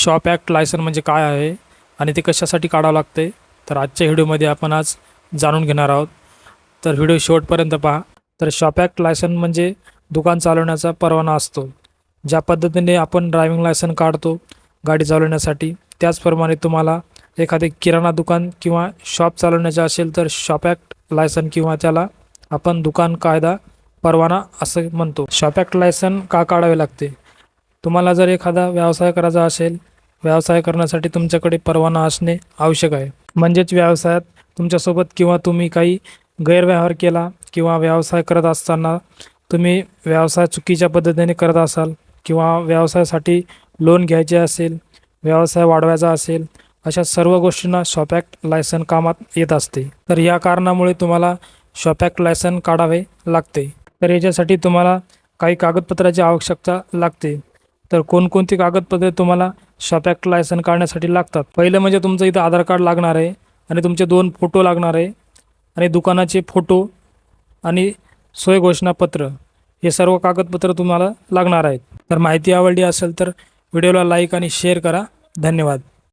Shop act licence म्हणजे काय आहे आणि ते कशासाठी काढावं लागते तर आजच्या व्हिडिओमध्ये आपण आज जाणून घेणार आहोत. तर व्हिडिओ शेवटपर्यंत पहा. तर शॉप ॲक्ट लायसन म्हणजे दुकान चालवण्याचा परवाना असतो. ज्या पद्धतीने आपण ड्रायव्हिंग लायसन काढतो गाडी चालवण्यासाठी त्याचप्रमाणे तुम्हाला एखादे किराणा दुकान किंवा शॉप चालवण्याचे असेल तर शॉप ॲक्ट लायसन किंवा त्याला आपण दुकान कायदा परवाना असं म्हणतो. शॉप ॲक्ट लायसन का काढावे लागते? तुम्हाला जर एखादा व्यवसाय करायचा असेल व्यवसाय करण्यासाठी तुमच्याकडे परवाना असणे आवश्यक आहे. म्हणजेच व्यवसायात तुमच्यासोबत किंवा तुम्ही काही गैरव्यवहार केला किंवा व्यवसाय करत असताना तुम्ही व्यवसाय चुकीच्या पद्धतीने करत असाल किंवा व्यवसायासाठी लोन घ्यायचे असेल व्यवसाय वाढवायचा असेल अशा सर्व गोष्टींना शॉपॅक्ट लायसन कामात येत असते. तर या कारणामुळे तुम्हाला शॉपॅक्ट लायसन काढावे लागते. तर याच्यासाठी तुम्हाला काही कागदपत्राची आवश्यकता लागते. तर कोणकोणती कागदपत्रे तुम्हाला शॉप ॲक्ट लायसन काढण्यासाठी लागतात? पहिलं म्हणजे तुमचं इथं आधार कार्ड लागणार आहे आणि तुमचे दोन फोटो लागणार आहे आणि दुकानाचे फोटो आणि सोय घोषणापत्र हे सर्व कागदपत्र तुम्हाला लागणार आहेत. तर माहिती आवडली असेल तर व्हिडिओला लाईक आणि शेअर करा. धन्यवाद.